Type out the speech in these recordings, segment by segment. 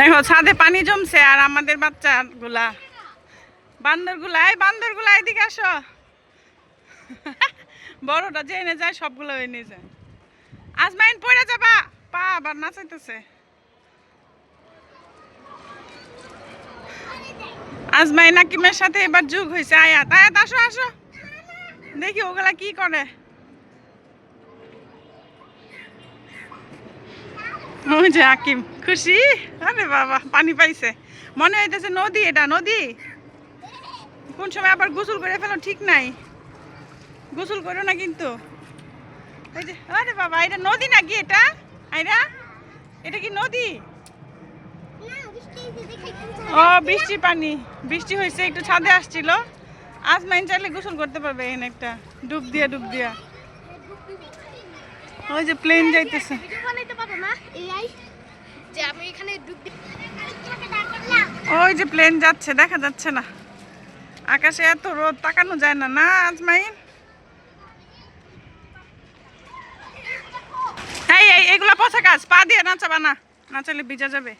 দেখো, ছাদে পানি জমছে আর আমাদের বাচ্চাগুলা। বান্দরগুলা, এই বান্দরগুলা, এদিকে আসো। বড়টা যে এনে যায়, সবগুলো এনে যায়। আজমাইন পড়ে যাবা। পা আবার নাচাইতেছে। আজমাইন আকিমের সাথে এবার যুগ হয়েছে আয়াত আয়াত, আসো আসো। দেখি ওগুলা কি করে। যে আকিম। খুশি? আরে বাবা, পানি পাইছে। মনে হইতেছে নদী এটা, নদী? কোন সময় আবার গোসল করে ফেলো ঠিক নাই। গোসল করো না কিন্তু। ওই যে, আরে বাবা, এটা নদী নাকি এটা? আইরা, এটা কি নদী? ও, বৃষ্টি পানি। বৃষ্টি হয়েছে একটু ছাদে আসছিল। আজ মাইন চাইলে গোসল করতে পারবে এখানে একটা। ডুব দিয়া ডুব দিয়া। ওই যে প্লেন যাইতেছে। পারো ওই যে প্লেন যাচ্ছে দেখা যাচ্ছে না। আকাশে এত রোদ তাকানো যায় না। না আজমাইন। এই এগুলা পচা কাজ পা দিয়ে নাচাবা না। নাচালে ভিজা যাবে।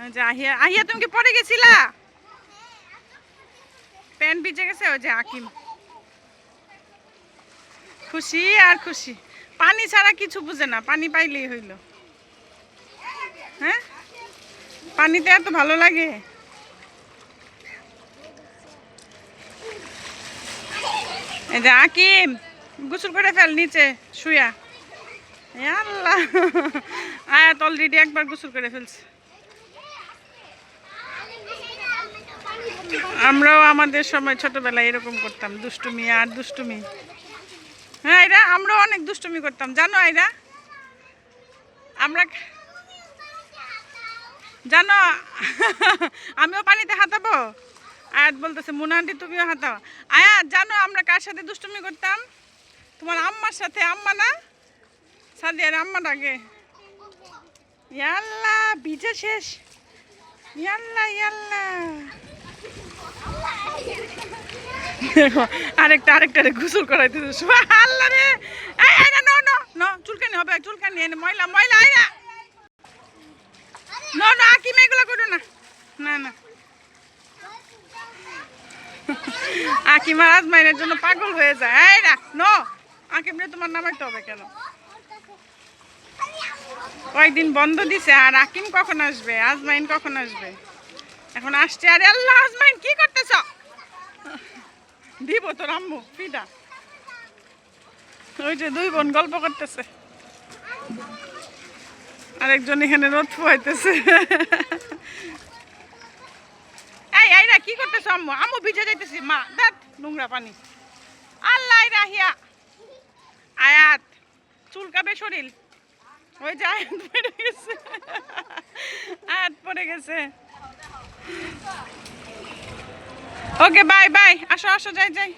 ওই যে আহিয়া আহিয়া তুমি কি পড়ে গেছিলা? প্যান্ট ভিজে গেছে ওই যে আকিম খুশি আর খুশি। পানি ছাড়া কিছু বুঝে না, পানি পাইলেই হইল। হ্যাঁ? পানিতে এত ভালো লাগে? এই যে আকিম, গোসল করে ফেল নিচে, শুয়া। আল্লাহ, আয়াত অলরেডি একবার গোসল করে ফেলছে। আমরাও আমাদের সময় ছোটবেলায় এরকম করতাম, দুষ্টুমি আর দুষ্টুমি। হ্যাঁ এরা আমরাও অনেক দুষ্টুমি করতাম, জানো এরা? আমরা জানো, আমিও পানিতে হাতাবো আয়াত বলতেছে, মুনা আন্টি, তুমিও হাতাও আয়াত, জানো আমরা কার সাথে দুষ্টুমি করতাম? তোমার আম্মার সাথে, আম্মা না? সাদিয়ার আম্মার আগে ইয়াল্লা, ভিজে শেষ। ইয়াল্লা ইয়াল্লা। আরেকটা আরেকটা গোসল করাইতেছে আল্লাহ রে! না নো নো চুলকানি হবে, চুলকানি এনে ময়লা ময়লা আইরা নো। নো আকিম, এগুলো করো না। না না। আকিম আর আজমাইনের জন্য পাগল হয়ে যায়। না নো আকিম রে, তোমার নামাইতে হবে কেন? কয়েকদিন বন্ধ দিছে, আর আকিম কখন আসবে? আজমাইন কখন আসবে? এখন আসছে, আরে আল্লাহ, আজমাইন, কি করতেছ? দিব তোর আম্মু ফিদা। ওই যে দুই বোন গল্প করতেছে। আরেকজন এখানে রোদ ফুয়াইতেছে। এই আইরা কি করতেছ আম্মু? আম্মু ভিজে যাইতেছি। মা, দেখ, নোংরা পানি। আল্লাহ আইরা হিয়া আয়াত, চুলকাবে শরীর। ওই যে আয়াত পড়ে গেছে। আয়াত পড়ে গেছে। ওকে বাই বাই আসো আসো যাই যাই